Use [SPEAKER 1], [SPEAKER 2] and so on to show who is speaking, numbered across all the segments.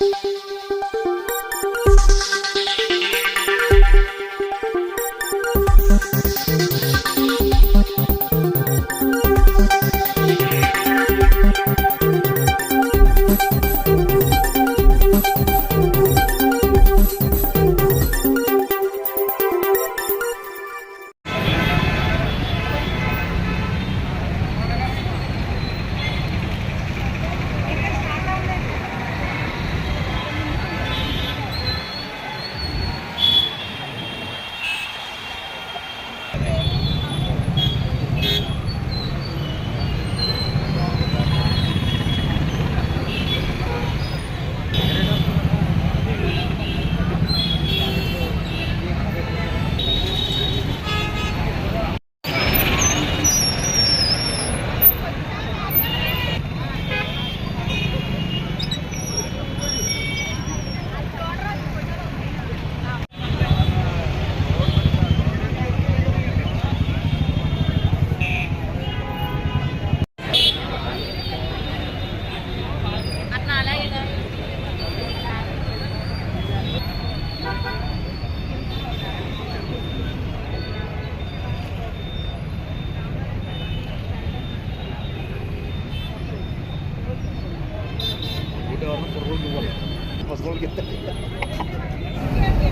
[SPEAKER 1] thank you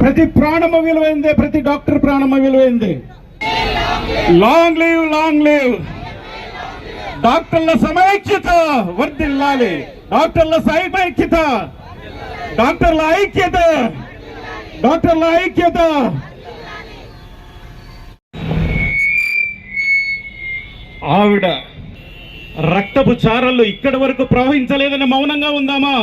[SPEAKER 2] ప్రతి ప్రాణము విలువైందే ప్రతి డాక్టర్ ప్రాణము విలువైంది. లాంగ్ లీవ్ లాంగ్ లీవ్ డాక్టర్ల సమైక్యత వర్దిల్లాలి డాక్టర్ల సమైక్యత డాక్టర్ల ఐక్యత డాక్టర్ల ఐక్యత. ఆవిడ రక్తపు చారలు ఇక్కడి వరకు ప్రవహించలేదని మౌనంగా ఉందామా?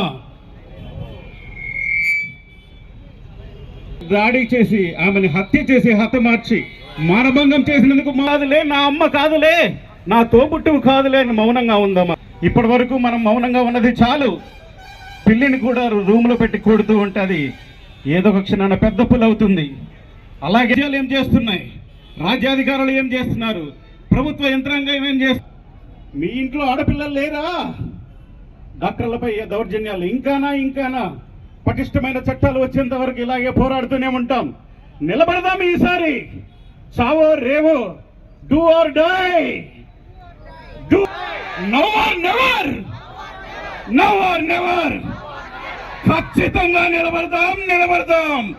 [SPEAKER 2] దాడి చేసి ఆమెను హత్య చేసి హతమార్చి మానభంగం చేసినందుకు కాదులే నా అమ్మ కాదులే నా తోబుట్టువు కాదులే అని మౌనంగా ఉందమ్మా. ఇప్పటి వరకు మనం మౌనంగా ఉన్నది చాలు. పిల్లిని కూడా రూమ్లో పెట్టి కొడుతూ ఉంటది. ఏదో ఒక క్షణాన పెద్ద పుల్ అవుతుంది. అలాగే ఏం చేస్తున్నాయి? రాజ్యాధికారులు ఏం చేస్తున్నారు? ప్రభుత్వ యంత్రాంగం ఏం చేస్తుంది మీ ఇంట్లో ఆడపిల్లలు లేరా? డాక్టర్లపై దౌర్జన్యాలు. ఇంకానా ఇంకానా? పటిష్టమైన చట్టాలు వచ్చేంత వరకు ఇలాగే పోరాడుతూనే ఉంటాం. నిలబడదాం ఈసారి. చావో రేవో do or die. Do now or never. Now or never. ఖచ్చితంగా నిలబడదాం నిలబడదాం.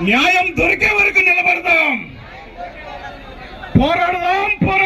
[SPEAKER 2] న్యాయం దొరికే వరకు నిలబడదాం. పోరాడదాం పోరాడదాం.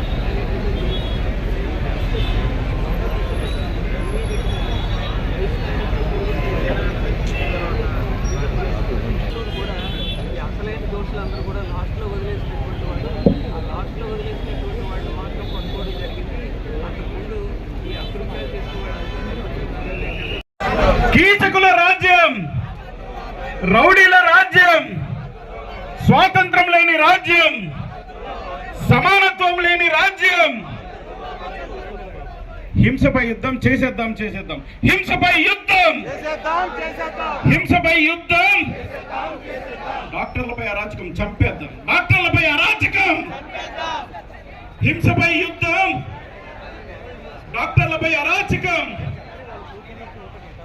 [SPEAKER 3] కూడా ఈ అసలైన దోషులందరూ కూడా లాస్ట్లో వదిలేసినటువంటి వాళ్ళు ఆ లాస్ట్లో వదిలేసినటువంటి వాళ్ళు మాత్రం పట్టుకోవడం జరిగింది అంతకుముందు ఈ అకృత్యాలు చేసిన వాళ్ళందరూ
[SPEAKER 2] కీచకుల రాజ్యం రౌడీల రాజ్యం స్వాతంత్రం లేని రాజ్యం సమానత్వం లేని రాజ్యం హింసపై యుద్ధం చేసేద్దాం చేసేద్దాం. హింసపై యుద్ధం! హింసపై యుద్ధం! డాక్టర్లపై అరాచకం చంపేద్దాం. డాక్టర్లపై అరాచకం! హింసపై యుద్ధం! డాక్టర్లపై అరాచకం!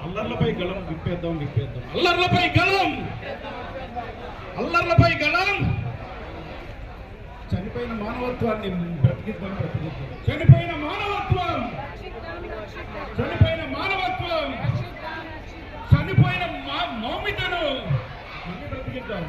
[SPEAKER 2] అల్లర్లపై గళం విప్పేద్దాం విప్పేద్దాం. అల్లర్లపై గళం! అల్లర్లపై గళం! చనిపోయిన మానవత్వాన్ని బ్రతికిద్దాం బ్రతికిద్దాం. చనిపోయిన మానవత్వం! చనిపోయిన మానవత్వం చనిపోయిన మౌమితను మళ్ళీ బ్రతికిద్దాం.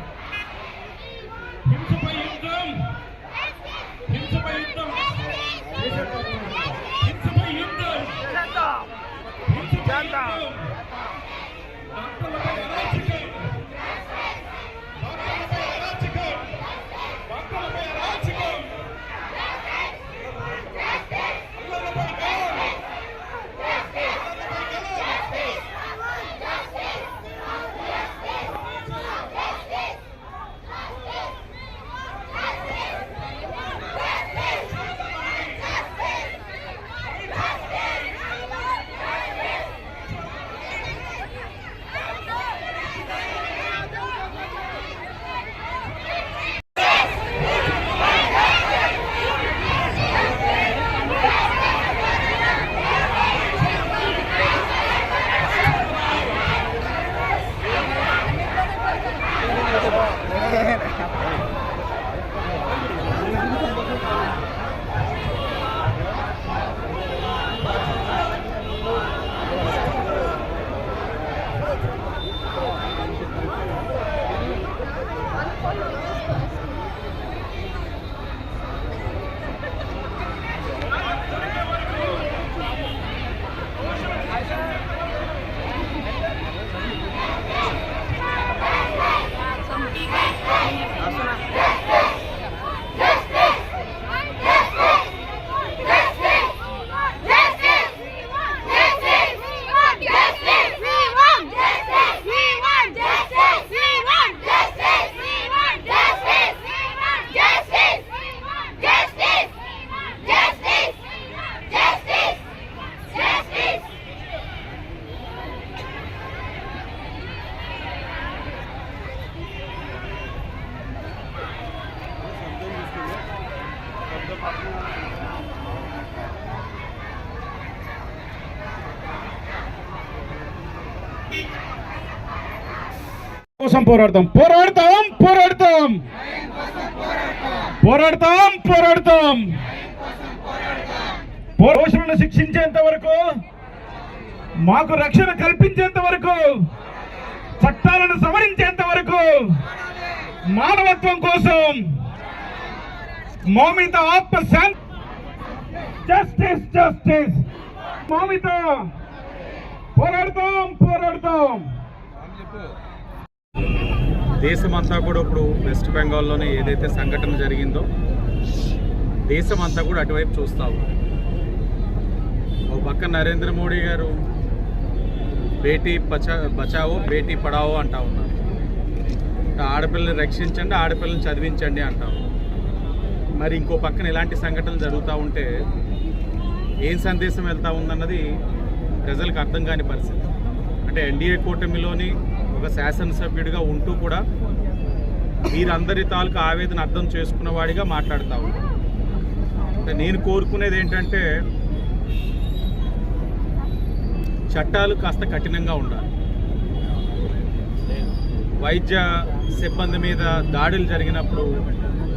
[SPEAKER 2] కోసం పోరాడతాం. పోరాడతాం పోరాడతాం. పోరాడతాం పోరాడతాం. పోషణను శిక్షించేంత వరకు మాకు రక్షణ కల్పించేంత వరకు చట్టాలను సవరించేంత వరకు మానవత్వం కోసం మౌమిత ఆత్మ శాంతి జస్టిస్ జస్టిస్ మౌమిత పోరాడతాం పోరాడతాం.
[SPEAKER 1] దేశమంతా కూడా ఇప్పుడు వెస్ట్ బెంగాల్లోనే ఏదైతే సంఘటన జరిగిందో దేశమంతా కూడా అటువైపు చూస్తా ఉంది ఒక పక్క నరేంద్ర మోడీ గారు బేటీ బచా బచావో బేటీ పడావో అంటా ఉన్నారు. ఆడపిల్లని రక్షించండి ఆడపిల్లని చదివించండి అంటాం మరి ఇంకో పక్కన ఇలాంటి సంఘటనలు జరుగుతూ ఉంటే ఏం సందేశం వెళ్తూ ఉందన్నది ప్రజలకు అర్థం కాని పరిస్థితి. అంటే ఎన్డీఏ కూటమిలోని ఒక శాసనసభ్యుడిగా ఉంటూ కూడా మీరందరి తాలూకు ఆవేదన అర్థం చేసుకున్న వాడిగా మాట్లాడుతూ నేను కోరుకునేది ఏంటంటే చట్టాలు కాస్త కఠినంగా ఉండాలి. వైద్య సిబ్బంది మీద దాడులు జరిగినప్పుడు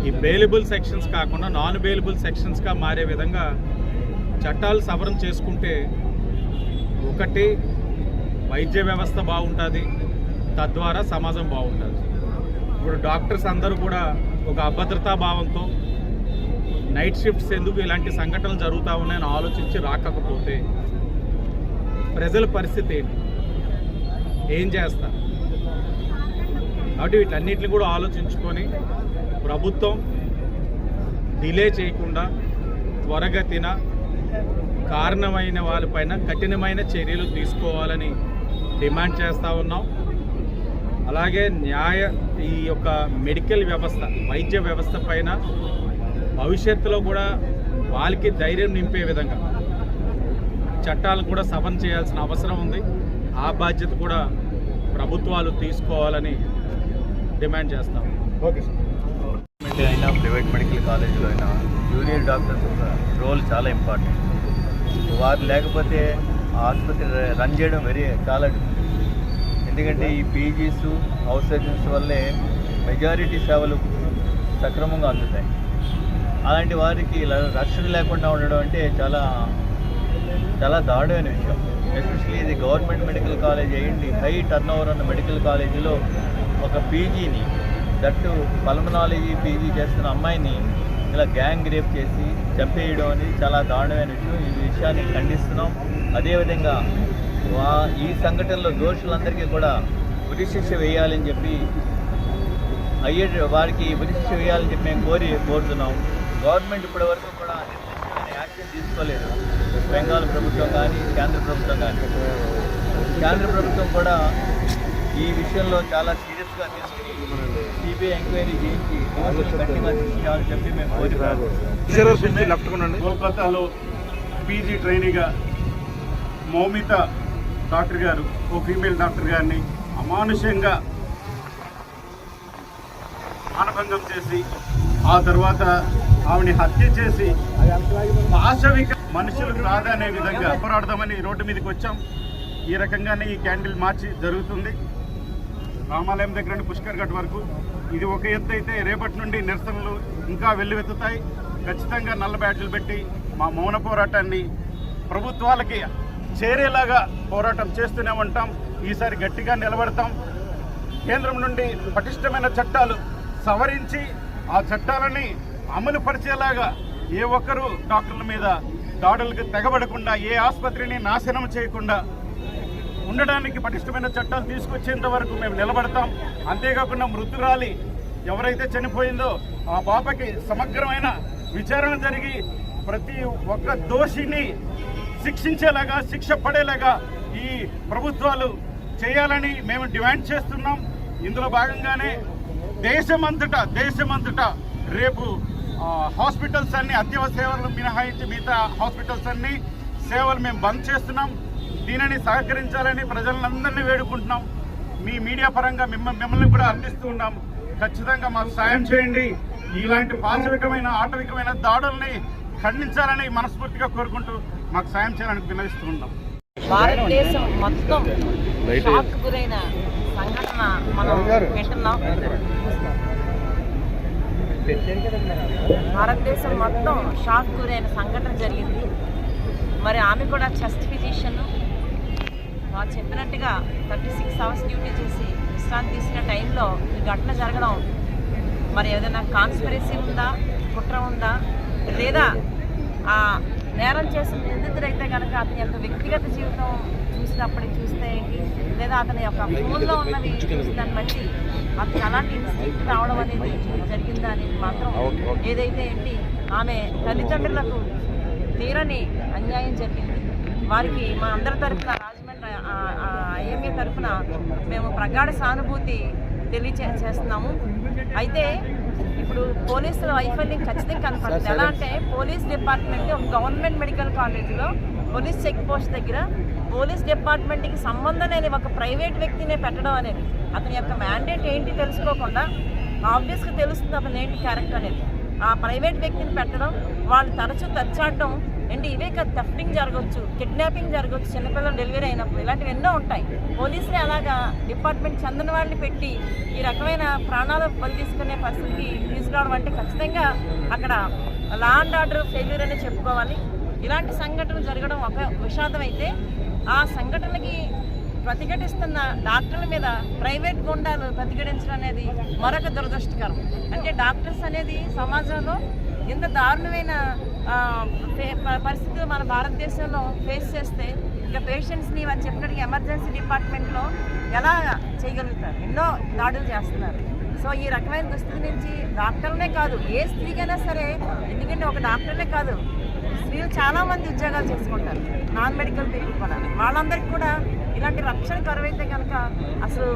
[SPEAKER 1] ఈ బెయిలబుల్ సెక్షన్స్ కాకుండా నాన్ బెయిలబుల్ సెక్షన్స్గా మారే విధంగా చట్టాలు సవరణ చేసుకుంటే ఒకటి వైద్య వ్యవస్థ బాగుంటుంది. తద్వారా సమాజం బాగుంటుంది. ఇప్పుడు డాక్టర్స్ అందరూ కూడా ఒక అభద్రతా భావంతో నైట్ షిఫ్ట్స్ ఎందుకు ఇలాంటి సంఘటనలు జరుగుతూ ఉన్నాయని ఆలోచించి రాకపోతే ప్రజల పరిస్థితి ఏంటి? ఏం చేస్తారు? కాబట్టి వీటన్నిటిని కూడా ఆలోచించుకొని ప్రభుత్వం డిలే చేయకుండా త్వరగతిన కారణమైన వాళ్ళపైన కఠినమైన చర్యలు తీసుకోవాలని డిమాండ్ చేస్తూ ఉన్నాం. అలాగే న్యాయ ఈ యొక్క మెడికల్ వ్యవస్థ వైద్య వ్యవస్థ పైన భవిష్యత్తులో కూడా వాళ్ళకి ధైర్యం నింపే విధంగా చట్టాలు కూడా సవరణ చేయాల్సిన అవసరం ఉంది. ఆ బాధ్యత కూడా ప్రభుత్వాలు తీసుకోవాలని డిమాండ్ చేస్తాం.
[SPEAKER 2] Okay sir.
[SPEAKER 4] గవర్నమెంట్ అయినా ప్రైవేట్ మెడికల్ కాలేజీలో అయినా జూనియర్ డాక్టర్స్ ఒక రోల్ చాలా ఇంపార్టెంట్. వారు లేకపోతే ఆసుపత్రి రన్ చేయడం వెరీ చాలా. ఎందుకంటే ఈ పీజీస్ హౌస్ సర్జన్స్ వల్లే మెజారిటీ సేవలు సక్రమంగా అందుతాయి. అలాంటి వారికి ఇలా రక్షణ లేకుండా ఉండడం అంటే చాలా చాలా దారుణమైన విషయం. ఎస్పెషలీ ఇది గవర్నమెంట్ మెడికల్ కాలేజ్ అయ్యింది హై టర్న్ ఓవర్ ఉన్న మెడికల్ కాలేజీలో ఒక పీజీని దట్టు పల్మనాలజీ పీజీ చేస్తున్న అమ్మాయిని ఇలా గ్యాంగ్ రేప్ చేసి చంపేయడం అనేది చాలా దారుణమైన విషయం. ఈ విషయాన్ని ఖండిస్తున్నాం. అదేవిధంగా ఈ సంఘటనలో దోషులందరికీ కూడా ఉరి శిక్ష వేయాలని చెప్పి అయ్యే వారికి ఉరి శిక్ష వేయాలని చెప్పి మేము కోరి కోరుతున్నాం. గవర్నమెంట్ ఇప్పటి వరకు కూడా నిర్దిష్టమైన యాక్షన్ తీసుకోలేదు. బెంగాల్ ప్రభుత్వం కానీ కేంద్ర ప్రభుత్వం కానీ. కేంద్ర ప్రభుత్వం కూడా ఈ విషయంలో చాలా సీరియస్గా తీసుకుని సిబిఐ ఎంక్వైరీ చేయించి గట్టిగా శిక్షించాలని చెప్పి మేము కోరి
[SPEAKER 2] కోల్కతాలో పీజీ ట్రైనీగా మౌమిత డాక్టర్ గారు ఓ ఫీమేల్ డాక్టర్ గారిని అమానుషంగా మానభంగం చేసి ఆ తర్వాత ఆవిని హత్య చేసి పాశవిక మనుషులు కాదనే విధంగా పోరాడదామని రోడ్డు మీదకి వచ్చాం. ఈ రకంగానే ఈ క్యాండిల్ మార్చి జరుగుతుంది. రామాలయం దగ్గర నుండి పుష్కర్ ఘట్ వరకు. ఇది ఒక ఎత్తు అయితే రేపటి నుండి నిరసనలు ఇంకా వెల్లువెత్తుతాయి. ఖచ్చితంగా నల్ల బ్యాడ్జీలు పెట్టి మా మౌన పోరాటాన్ని ప్రభుత్వాలకి చేరేలాగా పోరాటం చేస్తూనే ఉంటాం. ఈసారి గట్టిగా నిలబడతాం. కేంద్రం నుండి పటిష్టమైన చట్టాలు సవరించి ఆ చట్టాలని అమలు పరిచేలాగా ఏ ఒక్కరూ డాక్టర్ల మీద దాడులకు తెగబడకుండా ఏ ఆసుపత్రిని నాశనం చేయకుండా ఉండడానికి పటిష్టమైన చట్టాలు తీసుకొచ్చేంత వరకు మేము నిలబడతాం. అంతేకాకుండా మృతురాలి ఎవరైతే చనిపోయిందో ఆ పాపకి సమగ్రమైన విచారణ జరిగి ప్రతి ఒక్క దోషిని శిక్షించేలాగా శిక్ష పడేలాగా ఈ ప్రభుత్వాలు చేయాలని మేము డిమాండ్ చేస్తున్నాం. ఇందులో భాగంగానే దేశమంతటా దేశమంతటా రేపు హాస్పిటల్స్ అన్ని అత్యవసర సేవలు మినహాయించి మిగతా హాస్పిటల్స్ అన్ని సేవలు మేము బంద్ చేస్తున్నాం. దీనిని సహకరించాలని ప్రజలందరినీ వేడుకుంటున్నాం. మీ మీడియా పరంగా మిమ్మల్ని కూడా అందిస్తూ ఉన్నాం. ఖచ్చితంగా మాకు సాయం చేయండి. ఇలాంటి పాశవికమైన ఆటవికమైన దాడుల్ని ఖండించాలని మనస్ఫూర్తిగా కోరుకుంటూ మాకు సాయం చేయాలని వినవిస్తూ ఉన్నాం.
[SPEAKER 5] భారతదేశం మొత్తం షాక్ గురైన సంఘటన మనం వింటున్నాం. భారతదేశం మొత్తం షాక్ గురైన సంఘటన జరిగింది. మరి ఆమె కూడా చెస్ట్ ఫిజిషియన్. వాళ్ళు చెప్పినట్టుగా థర్టీ సిక్స్ అవర్స్ డ్యూటీ చేసి విశ్రాంతి తీసుకునే టైంలో ఈ ఘటన జరగడం మరి ఏదైనా కాన్స్పిరసీ ఉందా కుట్ర ఉందా లేదా ఆ నేరం చేసిన నిందితుడైతే కనుక అతని యొక్క వ్యక్తిగత జీవితం చూసినప్పటికి చూస్తే ఏంటి? లేదా అతని యొక్క ఫోన్లో ఉన్నవి చూసి దాన్ని బట్టి అతనికి అలాంటి ఇన్స్టింక్ట్ రావడం అనేది జరిగిందా అనేది మాత్రం ఏదైతే ఏంటి? ఆమె తల్లిదండ్రులకు తీరని అన్యాయం జరిగింది. వారికి మా అందరి తరఫున రాజమండ్రి ఐఎంఏ తరఫున మేము ప్రగాఢ సానుభూతి తెలియచే చేస్తున్నాము. అయితే ఇప్పుడు పోలీసుల వైఫల్యం ఖచ్చితంగా కనపడుతుంది. ఎలా అంటే పోలీస్ డిపార్ట్మెంట్ ఒక గవర్నమెంట్ మెడికల్ కాలేజీలో పోలీస్ చెక్ పోస్ట్ దగ్గర పోలీస్ డిపార్ట్మెంట్కి సంబంధం లేని ఒక ప్రైవేట్ వ్యక్తినే పెట్టడం అనేది అతని యొక్క మ్యాండేట్ ఏంటి తెలుసుకోకుండా ఆబ్వియస్గా తెలుస్తుంది అతను ఏంటి క్యారెక్టర్ అనేది. ఆ ప్రైవేట్ వ్యక్తిని పెట్టడం వాళ్ళు తరచూ తచ్చాడడం అంటే ఇవే కాదు తఫ్టింగ్ జరగవచ్చు కిడ్నాపింగ్ జరగవచ్చు చిన్నపిల్లలు డెలివరీ అయినప్పుడు ఇలాంటివి ఎన్నో ఉంటాయి. పోలీసులు అలాగా డిపార్ట్మెంట్ చెందిన వాళ్ళని పెట్టి ఈ రకమైన ప్రాణాలు బలి తీసుకునే పరిస్థితికి తీసుకురావడం అంటే ఖచ్చితంగా అక్కడ లా అండ్ ఆర్డర్ ఫెయిల్యూర్ అనే చెప్పుకోవాలి. ఇలాంటి సంఘటనలు జరగడం ఒక విషాదం అయితే ఆ సంఘటనకి ప్రతిఘటిస్తున్న డాక్టర్ల మీద ప్రైవేట్ గుండాలు ప్రతిఘటించడం అనేది మరొక దురదృష్టకరం. అంటే డాక్టర్స్ అనేది సమాజంలో ఇంత దారుణమైన పరిస్థితులు మన భారతదేశంలో ఫేస్ చేస్తే ఇంకా పేషెంట్స్ని వాళ్ళు చెప్పినట్టుగా ఎమర్జెన్సీ డిపార్ట్మెంట్లో ఎలా చేయగలుగుతారు? ఎన్నో దాడులు చేస్తున్నారు. సో ఈ రకమైన దుస్థితి నుంచి డాక్టర్లనే కాదు ఏ స్త్రీకైనా సరే ఎందుకంటే ఒక డాక్టర్లే కాదు స్త్రీలు చాలామంది ఉద్యోగాలు చేసుకుంటారు నాన్ మెడికల్ పీపుల్ కూడా. వాళ్ళందరికీ కూడా ఇలాంటి రక్షణ కరువైతే కనుక అసలు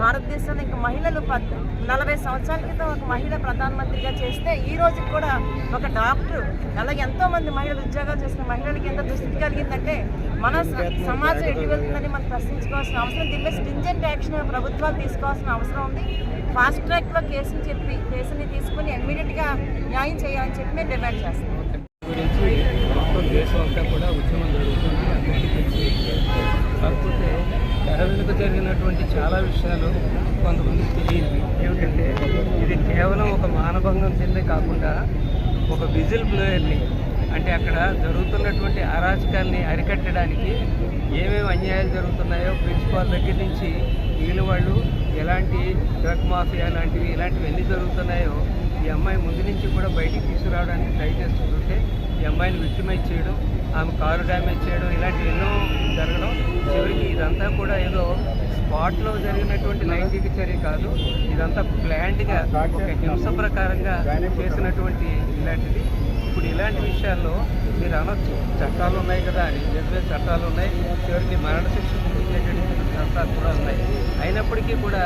[SPEAKER 5] భారతదేశంలో ఇంకా మహిళలు పద్దు నలభై సంవత్సరాల క్రితం ఒక మహిళ ప్రధానమంత్రిగా చేస్తే ఈ రోజు కూడా ఒక డాక్టర్ అలాగే ఎంతో మంది మహిళలు ఉద్యోగాలు చేసిన మహిళలకి ఎంత దుస్థితి కలిగిందంటే మన సమాజం ఎటు వెళ్తుందని మనం ప్రశ్నించుకోవాల్సిన అవసరం దీనిలో స్టింజెంట్ యాక్షన్ ప్రభుత్వాలు తీసుకోవాల్సిన అవసరం ఉంది. ఫాస్ట్ ట్రాక్లో కేసుని చెప్పి కేసుని తీసుకుని ఇమ్మీడియట్గా న్యాయం చేయాలని చెప్పి మేము డిమాండ్ చేస్తాం
[SPEAKER 3] గురించి మొత్తం దేశం అంతా కూడా ఉద్యమం జరుగుతుంది. తెర వెనుక జరిగినటువంటి చాలా విషయాలు కొంతమందికి తెలియదు ఏమిటంటే ఇది కేవలం ఒక మానభంగం చెందే కాకుండా ఒక విజిల్ బ్లోయర్ని అంటే అక్కడ జరుగుతున్నటువంటి అరాచకాల్ని అరికట్టడానికి ఏమేమి అన్యాయాలు జరుగుతున్నాయో ప్రిన్సిపాల్ దగ్గర నుంచి మిగిలిన వాళ్ళు ఎలాంటి డ్రగ్ మాఫియా లాంటివి ఇలాంటివి ఎన్ని జరుగుతున్నాయో ఈ అమ్మాయి ముందు నుంచి కూడా బయటికి తీసుకురావడానికి ట్రై చేస్తుంటే ఈ అమ్మాయిని విక్టిమైజ్ చేయడం ఆమె కారు డ్యామేజ్ చేయడం ఇలాంటివి ఎన్నో జరగడం. చివరికి ఇదంతా కూడా ఏదో స్పాట్లో జరిగినటువంటి లైంగిక చర్య కాదు. ఇదంతా ప్లాంట్గా ఒక హింస ప్రకారంగా చేసినటువంటి ఇలాంటిది. ఇప్పుడు ఇలాంటి విషయాల్లో మీరు అనొచ్చు చట్టాలు ఉన్నాయి కదా అని. నిజమే చట్టాలు ఉన్నాయి. చివరికి మరణశిక్ష చట్టాలు కూడా ఉన్నాయి. అయినప్పటికీ కూడా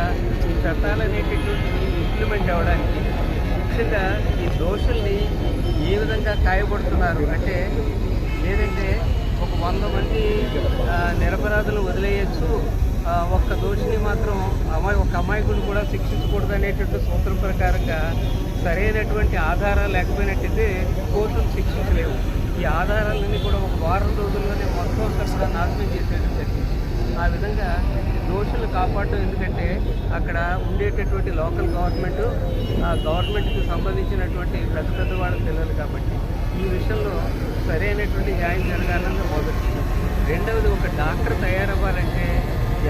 [SPEAKER 3] ఈ చట్టాలు అనేటటువంటివి ఇంప్లిమెంట్ అవ్వడానికి ముఖ్యంగా ఈ దోషుల్ని ఏ విధంగా కాయపడుతున్నారు అంటే లేదంటే ఒక వంద మంది నిరపరాధులు వదిలేయచ్చు ఒక్క దోషిని మాత్రం అమ్మాయి ఒక అమాయకుని కూడా శిక్షించకూడదు అనేటువంటి సూత్రం ప్రకారంగా సరైనటువంటి ఆధారాలు లేకపోయినట్టయితే కోర్టును శిక్షించలేవు. ఈ ఆధారాలన్నీ కూడా ఒక వారం రోజుల్లోనే మొత్తం అంతా కూడా నాశనం చేసేయడం జరిగింది. ఆ విధంగా దోషులు కాపాడటం ఎందుకంటే అక్కడ ఉండేటటువంటి లోకల్ గవర్నమెంట్ ఆ గవర్నమెంట్కి సంబంధించినటువంటి పెద్ద పెద్ద వాళ్ళ పిల్లలు కాబట్టి ఈ విషయంలో సరైనటువంటి న్యాయం జరగాలన్నది మొదటి రెండవది ఒక డాక్టర్ తయారవ్వాలంటే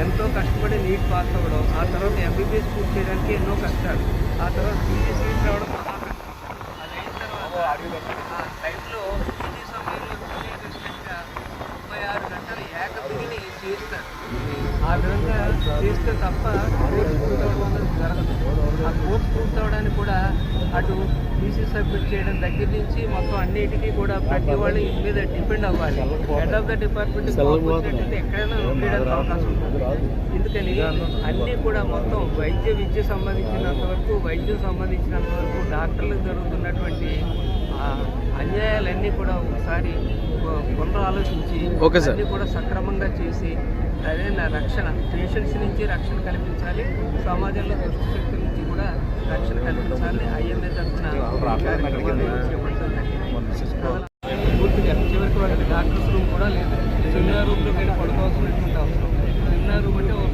[SPEAKER 3] ఎంతో కష్టపడి నీట్ పాస్ అవ్వడం ఆ తర్వాత ఎంబీబీఎస్ పూర్తి చేయడానికి ఎన్నో కష్టాలు. ఆ తర్వాత పీజీ సీట్ రావడం మహా కష్టం. అది అయిన తర్వాత ఆ టైంలో పీజీ సమయంలో ముప్పై ఆరు గంటలు ఏకబిగిని చేస్తారు ఆ విధంగా చేస్తే తప్ప కోర్సు పూర్తి అవ్వడం జరగదు. ఆ కోర్సు పూర్తవడానికి కూడా అటు టీసీ సబ్మిట్ చేయడం దగ్గర నుంచి మొత్తం అన్నిటికీ కూడా ప్రతి వాళ్ళు ఇంటి మీద డిపెండ్ అవ్వాలి. హెడ్ ఆఫ్ ద డిపార్ట్మెంట్ ఎక్కడైనా ఉండడానికి అవకాశం ఉంటుంది. ఎందుకని అన్నీ కూడా మొత్తం వైద్య విద్య సంబంధించినంత వరకు వైద్యం సంబంధించినంత వరకు డాక్టర్లకు జరుగుతున్నటువంటి అన్యాయాలన్నీ కూడా ఒకసారి పునరాలోచించి అన్నీ కూడా సక్రమంగా చేసి అదే నా రక్షణ పేషెంట్స్ నుంచి రక్షణ కల్పించాలి సమాజంలో దుష్ట శక్తుల కూడా రక్షణ కల్పించాలి డాక్టర్స్ రూమ్ కూడా లేదు సెమినార్ రూమ్లో వెళ్ళి పడుకోవాల్సినటువంటి అవసరం సెమినార్ రూమ్ అంటే ఒక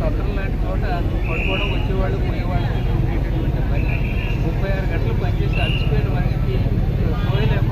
[SPEAKER 3] పెద్ద లాంటి చోట పడుకోవడం వచ్చేవాళ్ళు పోయేవాళ్ళకి ముప్పై ఆరు గంటలు పనిచేసి అలసిపోయిన వారికి పోయలేము